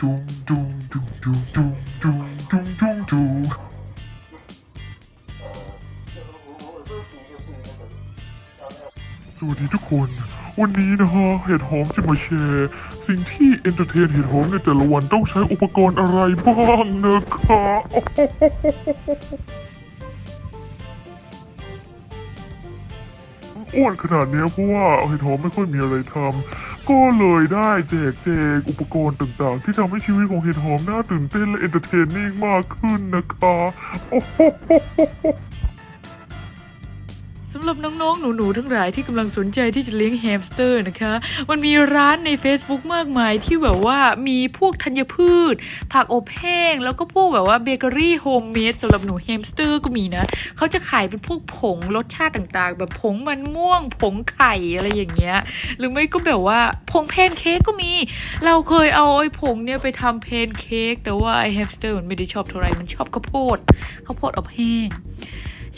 ดุงดุงดุงดุงดุงดุงดุงดุงดุงสวัสดีทุกคน วันนี้นะฮะเห็ดหอมจะมาแชร์ สิ่งที่เอนเตอร์เทนเห็ดหอมในแต่ละวันต้องใช้อุปกรณ์อะไรบ้างนะคะอ้วนขนาดเนี้ยเพราะว่าเห็ดหอมไม่ค่อยมีอะไรทำ ก็เลยได้แจกแจงอุปกรณ์ต่างๆ ที่ทำให้ชีวิตของเห็ดหอมน่าตื่นเต้นและเอนเตอร์เทนนิ่งมากขึ้นนะคะโอ้โหำหรับน้องๆ หนูๆ ทั้งหลายที่กำลังสนใจที่จะเลี้ยงแฮมสเตอร์นะคะ มันมีร้านใน Facebook มากมายที่แบบว่ามีพวกธัญพืช ผักอบแห้ง แล้วก็พวกแบบว่าเบเกอรี่โฮมเมดสำหรับหนูแฮมสเตอร์ก็มีนะ เขาจะขายเป็นพวกผงรสชาติต่างๆ แบบผงมันม่วง ผงไข่อะไรอย่างเงี้ย หรือไม่ก็แบบว่าผงแพนเค้กก็มี เราเคยเอาไอ้ผงเนี่ยไปทำแพนเค้กแต่ว่าไอ้แฮมสเตอร์มันไม่ได้ชอบเท่าไหร่มันชอบข้าวโพดข้าวโพดอบแห้ง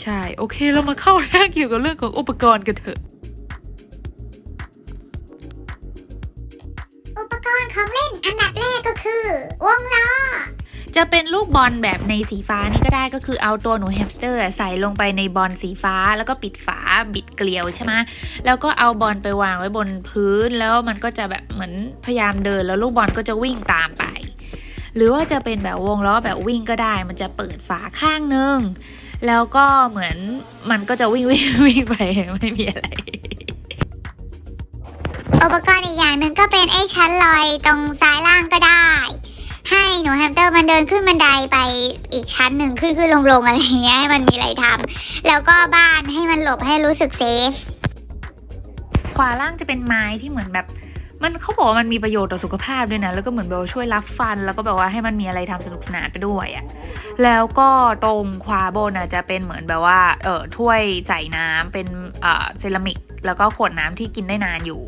ใช่ โอเคเรามาเข้าเรื่องเกี่ยวกับเรื่องของอุปกรณ์กันเถอะ อุปกรณ์ของเล่นอันดับแรกก็คือ วงล้อ จะเป็นลูกบอลแบบในสีฟ้านี่ก็ได้ก็คือเอาตัวหนูแฮมสเตอร์ใส่ลงไปในบอลสีฟ้าแล้วก็ปิดฝาบิดเกลียวใช่ไหมแล้วก็เอาบอลไปวางไว้บนพื้นแล้วมันก็จะแบบเหมือนพยายามเดินแล้วลูกบอลก็จะวิ่งตามไป หรือว่าจะเป็นแบบวงล้อแบบวิ่งก็ได้ มันจะเปิดฝาข้างนึง แล้วก็เหมือนมันก็จะวิ่งวิ่งวิ่งไปไม่มีอะไร อุปกรณ์อีกอย่างหนึ่งก็เป็นไอ้ชั้นลอยตรงซ้ายล่างก็ได้ ให้หนูแฮมสเตอร์มันเดินขึ้นบันไดไปอีกชั้นหนึ่งขึ้นขึ้นลงลงอะไรอย่างเงี้ยให้มันมีอะไรทำแล้วก็บ้านให้มันหลบให้รู้สึกเซฟขวาล่างจะเป็นไม้ที่เหมือนแบบ มันเขาบอกว่ามันมีประโยชน์ต่อสุขภาพด้วยนะ แล้วก็เหมือนแบบว่าช่วยรับฟัน แล้วก็แบบว่าให้มันมีอะไรทำสนุกสนานไปด้วยอะ่ะแล้วก็ตรงควาบน่ะจะเป็นเหมือนแบบว่าเออถ้วยใส่น้ำเป็นเอ่อเซรามิก แล้วก็ขวดน้ำที่กินได้นานอยู่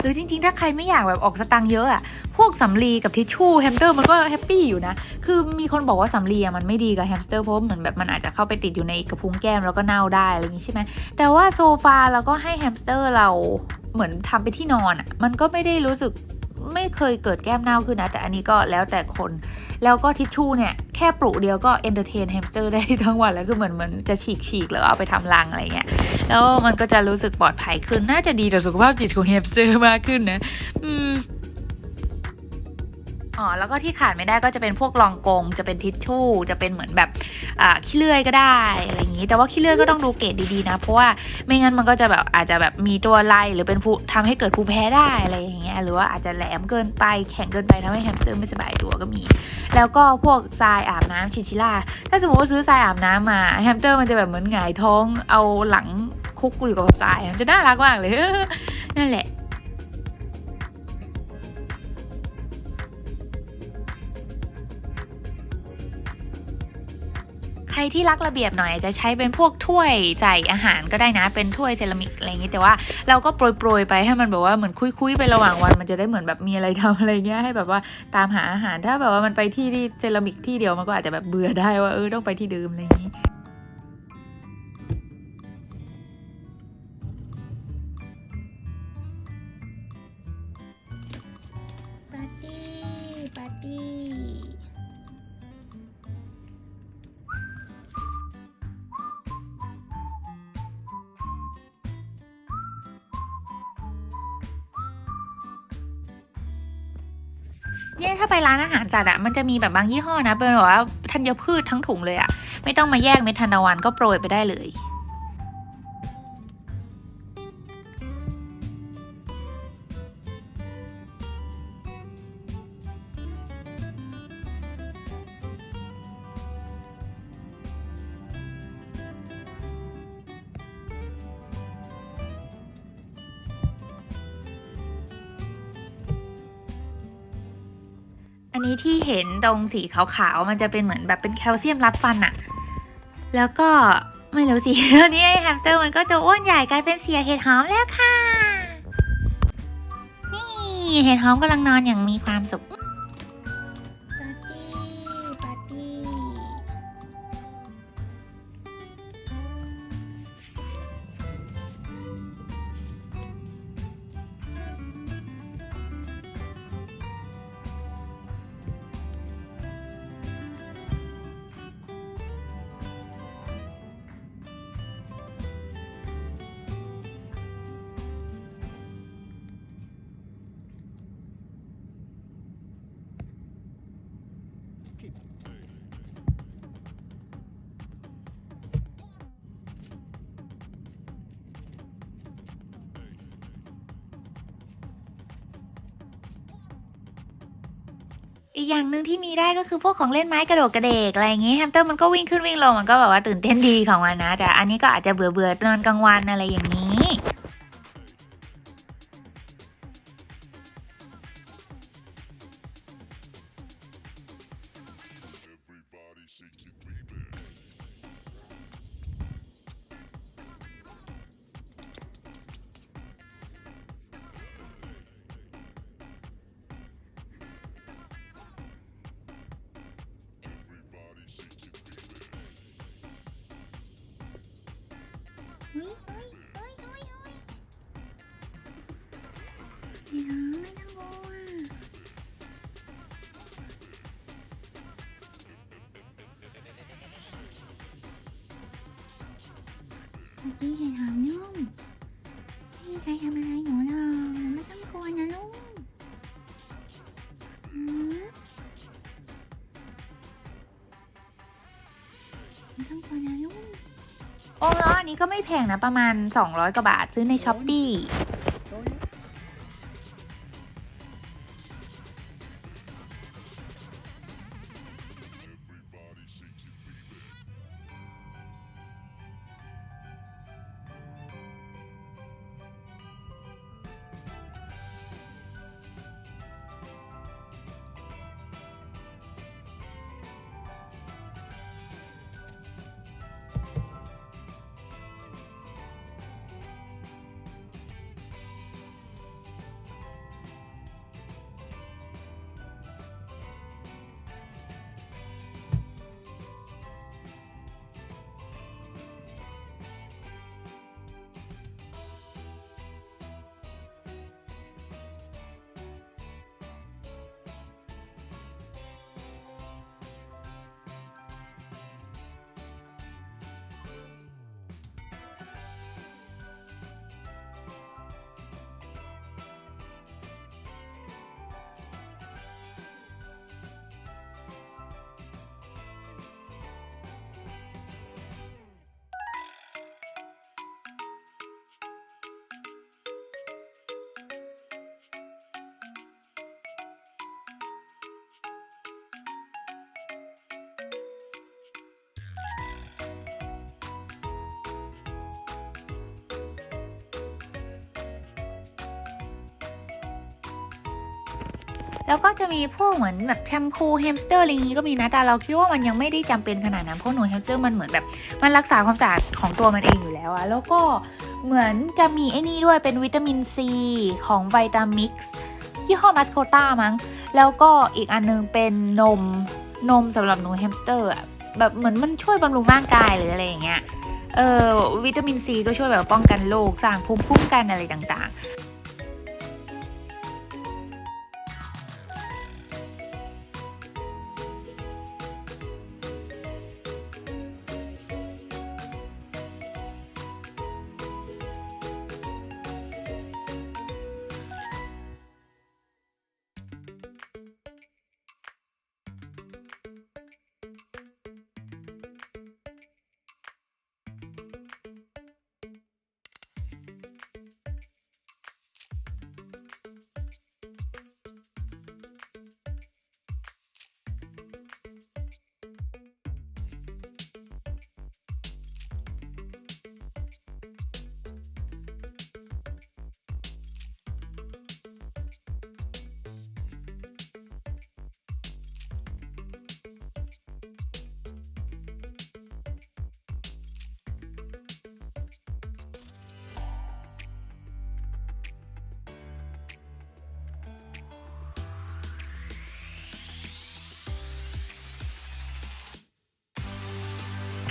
หรือจริงๆ ถ้าใครไม่อยากแบบออกสตังค์เยอะอะพวกสำลีกับทิชชู่แฮมสเตอร์มันก็แฮปปี้อยู่นะ คือมีคนบอกว่าสำลีอะมันไม่ดีกับแฮมสเตอร์เพราะเหมือนแบบมันอาจจะเข้าไปติดอยู่ในกระพุ้งแก้มแล้วก็เน่าได้อะไรอย่างงี้ใช่ไหมแต่ว่าโซฟาเราก็ให้แฮมสเตอร์เราเหมือนทำไปที่นอนอะมันก็ไม่ได้รู้สึกไม่เคยเกิดแก้มเน่าขึ้นนะ แต่อันนี้ก็แล้วแต่คน แล้วก็ทิชชู่เนี่ยแค่ปลุกเดียวก็เอนเตอร์เทนแฮมสเตอร์ได้ทั้งวันแล้วคือเหมือนเหมือนจะฉีกฉีกๆแล้วเอาไปทำรังอะไรเงี้ยแล้วมันก็จะรู้สึกปลอดภัยขึ้นน่าจะดีต่อสุขภาพจิตของแฮมสเตอร์มากขึ้นนะอืม อ๋อแล้วก็ที่ขาดไม่ได้ก็จะเป็นพวกรองกงจะเป็นทิชชู่ จะเป็นเหมือนแบบขี้เลื่อยก็ได้อะไรอย่างนี้ แต่ว่าขี้เลื่อยก็ต้องดูเกรดดีๆนะ เพราะว่าไม่งั้นมันก็จะแบบอาจจะแบบมีตัวไล่หรือเป็นผู้ทำให้เกิดภูมิแพ้ได้อะไรอย่างเงี้ยหรือว่าอาจจะแหลมเกินไปแข็งเกินไปทำให้แฮมสเตอร์ไม่สบายตัวก็มี แล้วก็พวกทรายอาบน้ำชินชิล่าถ้าสมมติว่าซื้อทรายอาบน้ำมาแฮมสเตอร์มันจะแบบเหมือนหงายท้องเอาหลังคุกอยู่กับทรายมันจะน่ารักมากเลยนั่นแหละ รที่รักระเบียบหน่อยจะใช้เป็นพวกถ้วยใส่อาหารก็ได้นะ เป็นถ้วยเซรามิกอะไรอย่างนี้แต่ว่าเราก็โปรยโปรยไปให้มันแบบว่าเหมือนคุยๆไประหว่างวัน มันจะได้เหมือนแบบมีอะไรทำอะไรเงี้ยให้แบบว่าตามหาอาหารถ้าแบบว่ามันไปที่ที่เซรามิกที่เดียวมันก็อาจจะแบบเบื่อได้ว่าเออต้องไปที่เดิมอะไรอย่างนี้ เนี่ยถ้าไปร้านอาหารจัดอะมันจะมีแบบบางยี่ห้อนะเป็นแบบว่าธัญพืชทั้งถุงเลยอะไม่ต้องมาแยกเม็ดทานตะวันก็โปรยไปได้เลย อันนี้ที่เห็นตรงสีขาวๆ มันจะเป็นเหมือนแบบเป็นแคลเซียมรับฟันอะแล้วก็ไม่รู้สิตอนนี้ไอ้แฮมสเตอร์มันก็จะอ้วนใหญ่กลายเป็นเสียเห็ดหอมแล้วค่ะ นี่เห็ดหอมกำลังนอนอย่างมีความสุข อีกอย่างหนึ่งที่มีได้ก็คือพวกของเล่นไม้กระโดดกระเดกอะไรอย่างงี้แฮมสเตอร์มันก็วิ่งขึ้นวิ่งลงมันก็แบบว่าตื่นเต้นดีของมันนะ แต่อันนี้ก็อาจจะเบื่อเบื่อนอนกลางวันอะไรอย่างนี้ เมื่อกี้เห็นหางนุ่มไม่มีใครทำอะไรหนูหรอกหนูไม่ต้องกลัวนะลูกหือไม่ต้องกลัวนะลูกโอ้แล้วอันนี้ก็ไม่แพงนะ ประมาณ 200 กว่าบาทซื้อในช้อปปี้ แล้วก็จะมีพวกเหมือนแบบแชมพูแฮมสเตอร์อะไรอย่างงี้ก็มีนะแต่เราคิดว่ามันยังไม่ได้จำเป็นขนาดนั้นเพราะหนูแฮมสเตอร์มันเหมือนแบบมันรักษาความสะอาดของตัวมันเองอยู่แล้วอะแล้วก็เหมือนจะมีไอ้นี่ด้วยเป็นวิตามินซีของไวตามิกซ์ยี่ห้อมัสโคต้ามั้ง แล้วก็อีกอันนึงเป็นนมนมสำหรับหนูแฮมสเตอร์อะแบบเหมือนมันช่วยบำรุงร่างกายหรืออะไรอย่างเงี้ยเออวิตามินซีก็ช่วยแบบป้องกันโรคสร้างภูมิคุ้มกันอะไรต่าง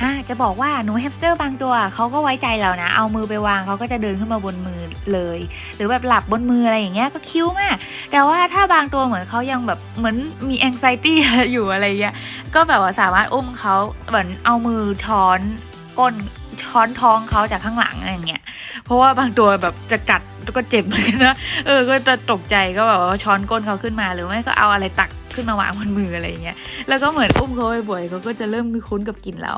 อะจะบอกว่าหนูแฮมสเตอร์บางตัวเขาก็ไว้ใจเรานะ เอามือไปวางเขาก็จะเดินขึ้นมาบนมือเลย หรือแบบหลับบนมืออะไรอย่างเงี้ยก็คิ้วมาก แต่ว่าถ้าบางตัวเหมือนเขายังแบบเหมือนมีแองไซตี้อยู่อะไรเงี้ยก็แบบว่าสามารถอุ้มเขาเหมือนเอามือช้อนก้นช้อนท้องเขาจากข้างหลังอะไรอย่างเงี้ย เพราะว่าบางตัวแบบจะกัดก็เจ็บเหมือนกันนะ เออ ก็จะตกใจก็แบบว่าช้อนก้นเขาขึ้นมาหรือไม่ก็เอาอะไรตักขึ้นมาวางบนมืออะไรเงี้ย แล้วก็เหมือนอุ้มเขาบ่อยๆเขาก็จะเริ่มคุ้นกับกลิ่นเรา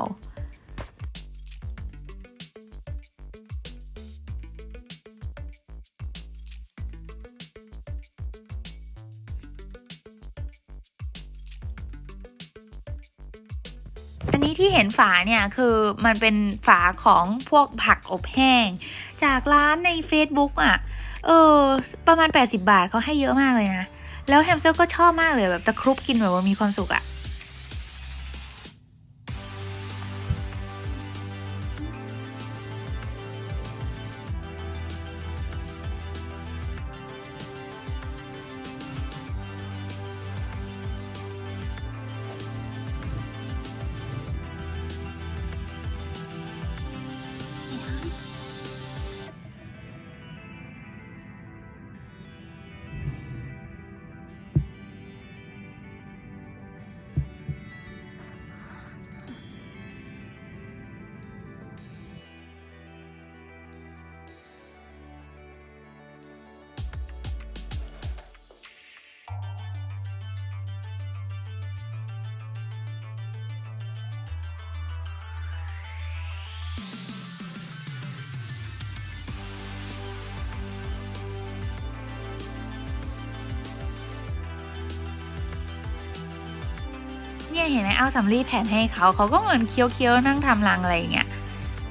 ฝาเนี่ยคือมันเป็นฝาของพวกผักอบแห้ง จากร้านใน Facebook อะ เออ ประมาณ 80 บาทเขาให้เยอะมากเลยนะ แล้วแฮมเซอร์ก็ชอบมากเลยแบบตะครุบกินแบบว่ามีความสุขอะ เห็นไหมเอาสำลีแผ่นให้เขาเขาก็เหมือนเคี้ยวๆนั่งทำรังอะไรอย่างเงี้ย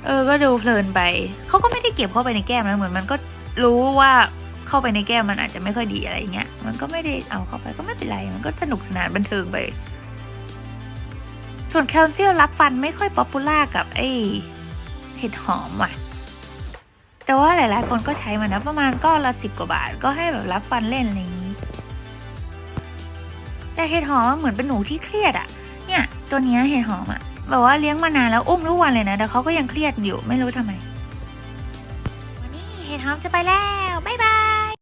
เออก็ดูเพลินไปเขาก็ไม่ได้เก็บเข้าไปในแก้มนะเหมือนมันก็รู้ว่าเข้าไปในแก้มมันอาจจะไม่ค่อยดีอะไรเงี้ย มันก็ไม่ได้เอาเข้าไปก็ไม่เป็นไร มันก็สนุกสนานบันเทิงไป ส่วนแคลเซียมรับฟันไม่ค่อยป๊อปปูล่ากับไอเห็ดหอมว่ะ แต่ว่าหลาย ๆ คนก็ใช้มันนะประมาณก็ละสิบกว่าบาท ก็ให้แบบรับฟันเล่นอะไรอย่างนี้ แต่เห็ดหอมมันเหมือนเป็นหนูที่เครียดอะเนี่ย ตัวเนี้ยเห็ดหอมอะแบบว่าเลี้ยงมานานแล้วอุ้มทุกวันเลยนะ แต่เขาก็ยังเครียดอยู่ไม่รู้ทำไม วันนี้เห็ดหอมจะไปแล้ว บ๊ายบาย